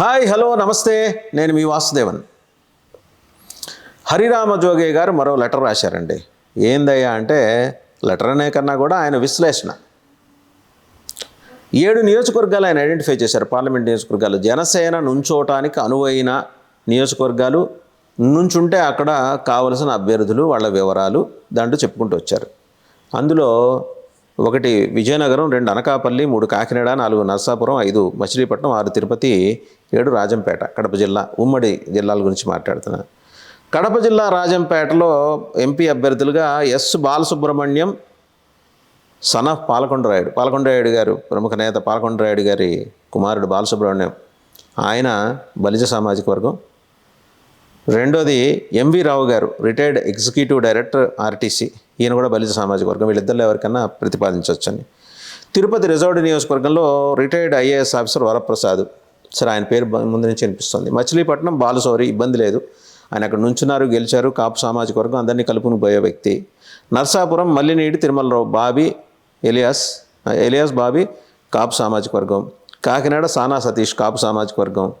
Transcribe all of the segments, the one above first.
Hi hello నమస్తే. నేను మీ వాసుదేవన్. హరిరామ జోగే గారు మరో లెటర్ రాశారండి. ఏందయ్యా అంటే లెటర్ అనే కన్నా కూడా ఆయన విశ్లేషణ. ఏడు నియోజకవర్గాలు ఆయన ఐడెంటిఫై చేశారు. పార్లమెంట్ నియోజకవర్గాలు జనసేన నుంచోటానికి అనువైన నియోజకవర్గాలు నుంచుంటే అక్కడ కావలసిన అభ్యర్థులు వాళ్ళ వివరాలు దాంట్లో చెప్పుకుంటూ వచ్చారు. అందులో ఒకటి విజయనగరం రెండు అనకాపల్లి మూడు కాకినాడ నాలుగు నర్సాపురం ఐదు మచిలీపట్నం ఆరు తిరుపతి ఏడు రాజంపేట కడప జిల్లా ఉమ్మడి జిల్లాల గురించి మాట్లాడుతున్నాను కడప జిల్లా రాజంపేటలో ఎంపీ అభ్యర్థులుగా S Balasubrahmanyam son of Palakondarayudu Palakondarayudu గారు ప్రముఖ నేత పాలకొండరాయుడు గారి కుమారుడు బాలసుబ్రహ్మణ్యం. ఆయన బలిజ సామాజిక వర్గం రెండోది ఎంవి రావు గారు రిటైర్డ్ ఎగ్జిక్యూటివ్ డైరెక్టర్ ఆర్టీసీ ఈయన కూడా బలిజ సామాజిక వర్గం. వీళ్ళిద్దరిలో ఎవరికన్నా ప్రతిపాదించవచ్చని. తిరుపతి రిజర్వ్డ్ నియోజకవర్గంలో రిటైర్డ్ ఐఏఎస్ ఆఫీసర్ వరప్రసాద్. సరే ఆయన పేరు ముందు నుంచి అనిపిస్తుంది మచిలీపట్నం బాలసౌరి ఇబ్బంది లేదు. ఆయన అక్కడ నుంచున్నారు గెలిచారు కాపు సామాజిక వర్గం అందరినీ కలుపుకుని పోయే వ్యక్తి. Narsapuram Mallineedi Tirumalarao Bobby alias alias Bobby Kapu సామాజిక వర్గం. కాకినాడ సానా సతీష్ కాపు సామాజిక వర్గం.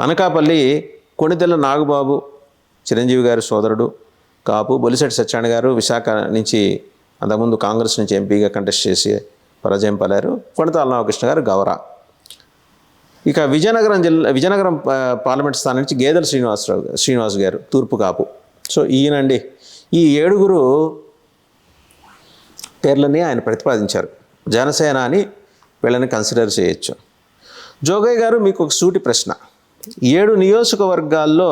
అనకాపల్లి కొణిదెల నాగబాబు చిరంజీవి గారి సోదరుడు కాపు బొలిశెట్టి సత్యనారాయణ గారు విశాఖ నుంచి అంతకుముందు కాంగ్రెస్ నుంచి ఎంపీగా కంటెస్ట్ చేసి పరాజయం పాలారు కొణితాల రామకృష్ణ గారు గౌరా ఇక విజయనగరం జిల్లా విజయనగరం పార్లమెంట్ స్థానం నుంచి గేదెల శ్రీనివాసరావు శ్రీనివాస్ గారు తూర్పు కాపు. సో ఈయనండి. ఈ ఏడుగురు పేర్లని ఆయన ప్రతిపాదించారు. జనసేన అని వీళ్ళని కన్సిడర్ చేయొచ్చు. జోగయ్య గారు మీకు ఒక సూటి ప్రశ్న. ఏడు నియోజకవర్గాల్లో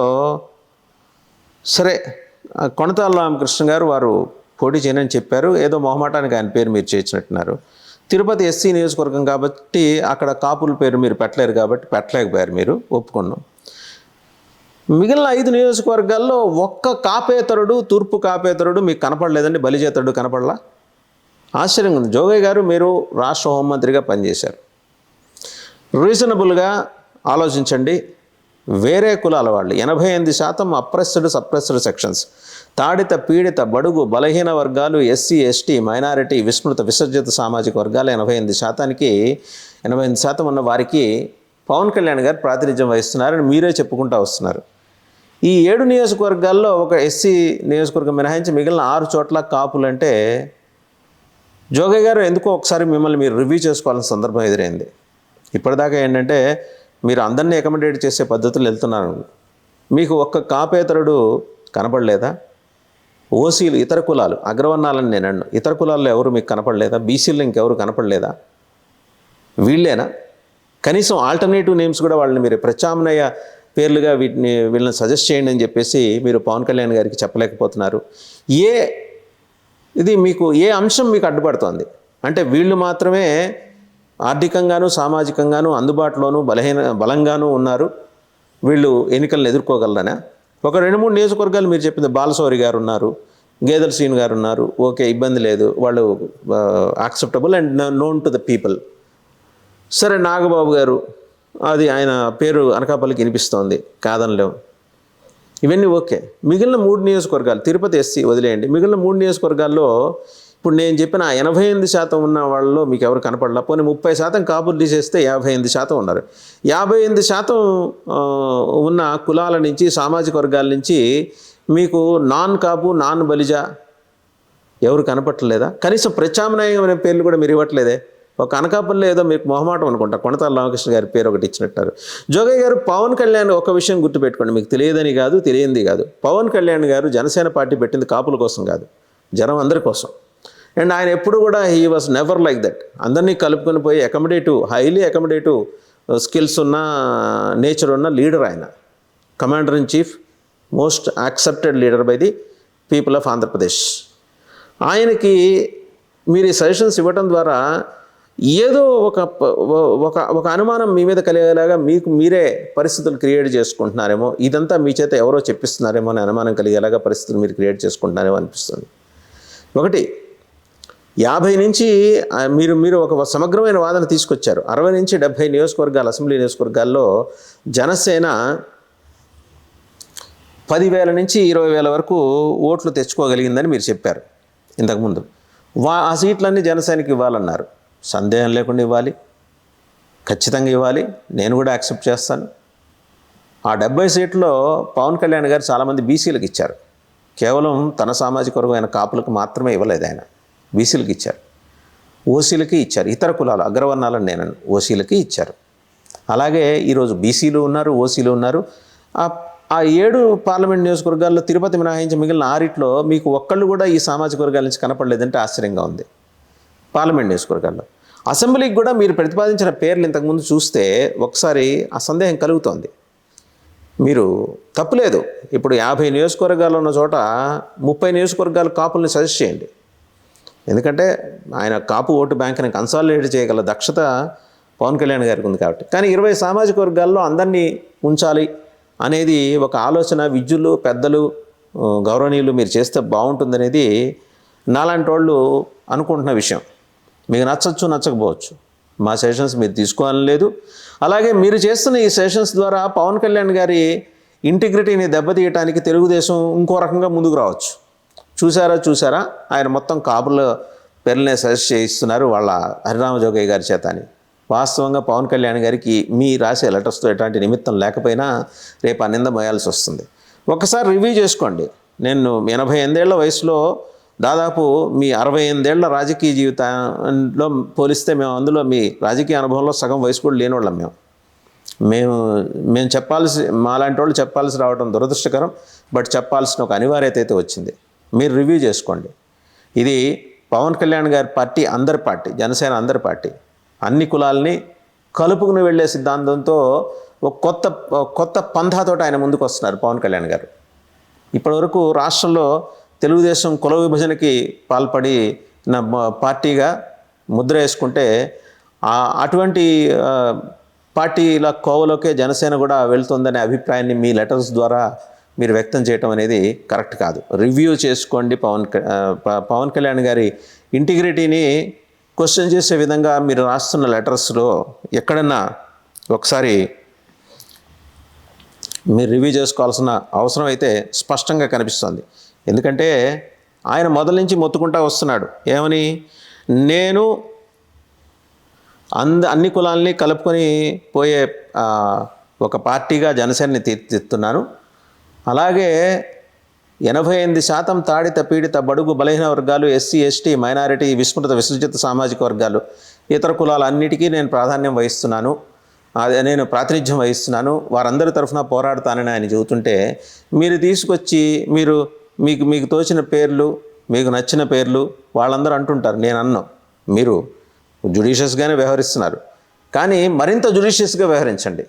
సరే కొనతాల రామకృష్ణ గారు వారు పోటీ చేయనని చెప్పారు. ఏదో మొహమాటానికి ఆయన పేరు మీరు చేర్చినట్టున్నారు. తిరుపతి ఎస్సీ నియోజకవర్గం కాబట్టి అక్కడ కాపుల పేరు మీరు పెట్టలేరు కాబట్టి పెట్టలేకపోయారు మీరు. ఒప్పుకున్నాం. మిగిలిన ఐదు నియోజకవర్గాల్లో ఒక్క కాపేతరుడు తూర్పు కాపేతరుడు మీకు కనపడలేదండి. బలిజేతరుడు కనపడలా? ఆశ్చర్యంగా ఉంది. జోగయ్య గారు మీరు రాష్ట్ర హోంమంత్రిగా పనిచేశారు. రీజనబుల్గా ఆలోచించండి. వేరే కులాల వాళ్ళు. ఎనభై ఎనిమిది శాతం అప్రెస్డ్ సప్రెస్డ్ సెక్షన్స్ తాడిత పీడిత బడుగు బలహీన వర్గాలు ఎస్సీ ఎస్టీ మైనారిటీ విస్మృత విసర్జిత సామాజిక వర్గాలు ఎనభై ఎనిమిది శాతానికి ఎనభై ఎనిమిది శాతం ఉన్న వారికి పవన్ కళ్యాణ్ గారు ప్రాతినిధ్యం వహిస్తున్నారని మీరే చెప్పుకుంటూ వస్తున్నారు. ఈ ఏడు నియోజకవర్గాల్లో ఒక ఎస్సీ నియోజకవర్గం మినహాయించి మిగిలిన ఆరు చోట్ల కాపులంటే జోగయ్య గారు ఎందుకో ఒకసారి మిమ్మల్ని మీరు రివ్యూ చేసుకోవాల్సిన సందర్భం ఎదురైంది. ఇప్పటిదాకా ఏంటంటే మీరు అందరినీ అకామిడేట్ చేసే పద్ధతులు వెళ్తున్నారు మీకు ఒక్క కాపేతరుడు కనపడలేదా? ఓసీలు ఇతర కులాలు అగ్రవర్ణాలని నేను అన్ను. ఇతర కులాల్లో ఎవరు మీకు కనపడలేదా? బీసీలు ఇంకెవరు కనపడలేదా? వీళ్ళేనా? కనీసం ఆల్టర్నేటివ్ నేమ్స్ కూడా వాళ్ళని మీరు ప్రత్యామ్నాయ పేర్లుగా వీటిని వీళ్ళని సజెస్ట్ చేయండి అని చెప్పేసి మీరు పవన్ కళ్యాణ్ గారికి చెప్పలేకపోతున్నారు. ఏ ఇది మీకు ఏ అంశం మీకు అడ్డుపడుతోంది? అంటే వీళ్ళు మాత్రమే ఆర్థికంగాను సామాజికంగాను అందుబాటులోను బలహీన బలంగాను ఉన్నారు. వీళ్ళు ఎన్నికలను ఎదుర్కోగలరనా? ఒక రెండు మూడు నియోజకవర్గాలు మీరు చెప్పింది బాలసౌరి గారు ఉన్నారు గేదర్ సీన్ గారు ఉన్నారు ఓకే ఇబ్బంది లేదు వాళ్ళు acceptable and known to the people సరే నాగబాబు గారు అది ఆయన పేరు అనకాపల్లికి వినిపిస్తోంది కాదనలేం. ఇవన్నీ ఓకే. మిగిలిన మూడు నియోజకవర్గాలు తిరుపతి ఎస్సీ వదిలేయండి. మిగిలిన మూడు నియోజకవర్గాల్లో ఇప్పుడు నేను చెప్పిన ఎనభై ఎనిమిది శాతం ఉన్న వాళ్ళలో మీకు ఎవరు కనపడలే? పోనీ ముప్పై శాతం కాపులు తీసేస్తే యాభై ఎనిమిది శాతం ఉన్నారు. యాభై ఎనిమిది శాతం ఉన్న కులాల నుంచి సామాజిక వర్గాల నుంచి మీకు నాన్ కాపు నాన్ బలిజ ఎవరు కనపట్టలేదా? కనీసం ప్రత్యామ్నాయం అనే పేర్లు కూడా మీరు ఇవ్వట్లేదే. ఒక అనకాపల్లి ఏదో మీకు మొహమాటం అనుకుంటా. కొనతాల రామకృష్ణ గారి పేరు ఒకటి ఇచ్చినట్టారు. జోగయ్య గారు పవన్ కళ్యాణ్ ఒక విషయం గుర్తుపెట్టుకోండి. మీకు తెలియదని కాదు తెలియంది కాదు. పవన్ కళ్యాణ్ గారు జనసేన పార్టీ పెట్టింది కాపుల కోసం కాదు. జనం అందరి కోసం. అండ్ ఆయన ఎప్పుడు కూడా he was never like that అందరినీ కలుపుకొని పోయి అకామిడేటివ్ హైలీ అకామిడేటివ్ స్కిల్స్ ఉన్న నేచర్ ఉన్న లీడర్ ఆయన. Commander in chief most accepted leader by the people of Andhra Pradesh ఆయనకి మీరు ఈ సజెషన్స్ ఇవ్వటం ద్వారా ఏదో ఒక ఒక ఒక అనుమానం మీ మీద కలిగేలాగా మీకు మీరే పరిస్థితులు క్రియేట్ చేసుకుంటున్నారేమో ఇదంతా మీ చేత ఎవరో చెప్పిస్తున్నారేమో అని అనుమానం కలిగేలాగా పరిస్థితులు మీరు క్రియేట్ చేసుకుంటున్నారేమో అనిపిస్తుంది. ఒకటి యాభై నుంచి మీరు మీరు ఒక సమగ్రమైన వాదన తీసుకొచ్చారు. అరవై నుంచి డెబ్భై నియోజకవర్గాలు అసెంబ్లీ నియోజకవర్గాల్లో జనసేన పదివేల నుంచి ఇరవై వేల వరకు ఓట్లు తెచ్చుకోగలిగిందని మీరు చెప్పారు ఇంతకుముందు. వా ఆ సీట్లన్నీ జనసేనకి ఇవ్వాలన్నారు. సందేహం లేకుండా ఇవ్వాలి. ఖచ్చితంగా ఇవ్వాలి. నేను కూడా యాక్సెప్ట్ చేస్తాను. ఆ డెబ్బై సీట్లో పవన్ కళ్యాణ్ గారు చాలామంది బీసీలకు ఇచ్చారు. కేవలం తన సామాజిక వర్గమైన కాపులకు మాత్రమే ఇవ్వలేదు ఆయన. బీసీలకి ఇచ్చారు. ఓసీలకి ఇచ్చారు. ఇతర కులాలు అగ్రవర్ణాలను నేను ఓసీలకి ఇచ్చారు. అలాగే ఈరోజు బీసీలు ఉన్నారు ఓసీలు ఉన్నారు. ఆ- ఆ ఏడు పార్లమెంట్ నియోజకవర్గాల్లో తిరుపతి మినహాయించి మిగిలిన ఆరిట్లో మీకు ఒక్కళ్ళు కూడా ఈ సామాజిక వర్గాల నుంచి కనపడలేదంటే ఆశ్చర్యంగా ఉంది. పార్లమెంట్ నియోజకవర్గాల్లో. అసెంబ్లీకి కూడా మీరు ప్రతిపాదించిన పేర్లు ఇంతకుముందు చూస్తే ఒకసారి ఆ సందేహం కలుగుతోంది. మీరు తప్పులేదు. ఇప్పుడు యాభై నియోజకవర్గాలు ఉన్న చోట ముప్పై నియోజకవర్గాలు కాపుల్ని సజెస్ట్ చేయండి. ఎందుకంటే ఆయన కాపు ఓటు బ్యాంక్ని కన్సాలిడేట్ చేయగల దక్షత పవన్ కళ్యాణ్ గారికి ఉంది కాబట్టి. కానీ ఇరవై సామాజిక వర్గాల్లో అందరినీ ఉంచాలి అనేది ఒక ఆలోచన విద్యులు పెద్దలు గౌరవనీయులు మీరు చేస్తే బాగుంటుందనేది నాలాంటి వాళ్ళు అనుకుంటున్న విషయం. మీకు నచ్చచ్చు నచ్చకపోవచ్చు. మా సెషన్స్ మీరు తీసుకోవాలని లేదు. అలాగే మీరు చేస్తున్న ఈ సెషన్స్ ద్వారా పవన్ కళ్యాణ్ గారి ఇంటిగ్రిటీని దెబ్బతీయటానికి తెలుగుదేశం ఇంకో రకంగా ముందుకు రావచ్చు. చూసారా చూసారా ఆయన మొత్తం కాపుల పేర్లనే సజెస్ట్ చేయిస్తున్నారు వాళ్ళ హరిరామ జోగయ్య గారి చేత అని. వాస్తవంగా పవన్ కళ్యాణ్ గారికి మీ రాసే లెటర్స్తో ఎటువంటి నిమిత్తం లేకపోయినా రేపు ఆ నింద మోయాల్సి వస్తుంది. ఒకసారి రివ్యూ చేసుకోండి. నేను ఎనభై ఎనిమిదేళ్ళ వయసులో దాదాపు మీ అరవై ఎనిమిదేళ్ళ రాజకీయ జీవితంలో పోలిస్తే మేము అందులో మీ రాజకీయ అనుభవంలో సగం వయసు కూడా లేనివాళ్ళం మేము. మేము మేము చెప్పాల్సి మాలాంటి వాళ్ళు చెప్పాల్సి రావడం దురదృష్టకరం బట్ చెప్పాల్సిన ఒక అనివార్యత అయితే వచ్చింది. మీరు రివ్యూ చేసుకోండి. ఇది పవన్ కళ్యాణ్ గారి పార్టీ అందరి పార్టీ జనసేన అందరి పార్టీ. అన్ని కులాలని కలుపుకుని వెళ్ళే సిద్ధాంతంతో ఒక కొత్త కొత్త పంథాతోటి ఆయన ముందుకు వస్తున్నారు పవన్ కళ్యాణ్ గారు. ఇప్పటివరకు రాష్ట్రంలో తెలుగుదేశం కుల విభజనకి పాల్పడి నా పార్టీగా ముద్ర వేసుకుంటే అటువంటి పార్టీల కోవలోకే జనసేన కూడా వెళ్తుందనే అభిప్రాయాన్ని మీ లెటర్స్ ద్వారా మీరు వ్యక్తం చేయటం అనేది కరెక్ట్ కాదు. రివ్యూ చేసుకోండి పవన్ ప- పవన్ కళ్యాణ్ గారి ఇంటిగ్రిటీని క్వశ్చన్ చేసే విధంగా మీరు రాస్తున్న లెటర్స్లో ఎక్కడన్నా ఒకసారి మీరు రివ్యూ చేసుకోవాల్సిన అవసరం అయితే స్పష్టంగా కనిపిస్తుంది. ఎందుకంటే ఆయన మొదల నుంచి మొత్తుకుంటా వస్తున్నాడు. ఏమని? నేను అంద అన్ని కులాల్ని కలుపుకొని పోయే ఒక పార్టీగా జనసేనని తీర్చిదిద్దుతున్నాను. అలాగే ఎనభై ఎనిమిది శాతం తాడిత పీడిత బడుగు బలహీన వర్గాలు ఎస్సీ ఎస్టీ మైనారిటీ విస్మృత విశృజిత సామాజిక వర్గాలు ఇతర కులాలన్నిటికీ నేను ప్రాధాన్యం వహిస్తున్నాను. అదే నేను ప్రాతినిధ్యం వహిస్తున్నాను. వారందరి తరఫున పోరాడతానని ఆయన చెబుతుంటే మీరు తీసుకొచ్చి మీరు మీకు మీకు తోచిన పేర్లు మీకు నచ్చిన పేర్లు వాళ్ళందరూ అంటుంటారు. నేను అన్నాం. మీరు జుడిషియస్గానే వ్యవహరిస్తున్నారు. కానీ మరింత జుడిషియస్గా వ్యవహరించండి.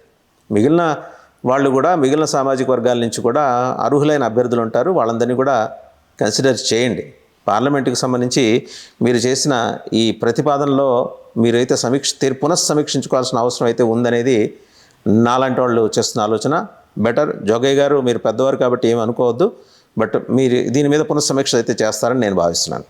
మిగిలిన వాళ్ళు కూడా మిగిలిన సామాజిక వర్గాల నుంచి కూడా అర్హులైన అభ్యర్థులు ఉంటారు. వాళ్ళందరినీ కూడా కన్సిడర్ చేయండి. పార్లమెంటుకి సంబంధించి మీరు చేసిన ఈ ప్రతిపాదనలో మీరైతే సమీక్ష తీర్ పునఃసమీక్షించుకోవాల్సిన అవసరం అయితే ఉందనేది నాలాంటి వాళ్ళు చేస్తున్న ఆలోచన. బెటర్ జోగయ్య గారు మీరు పెద్దవారు కాబట్టి ఏమి అనుకోవద్దు బట్ మీరు దీని మీద పునఃసమీక్ష అయితే చేస్తారని నేను భావిస్తున్నాను.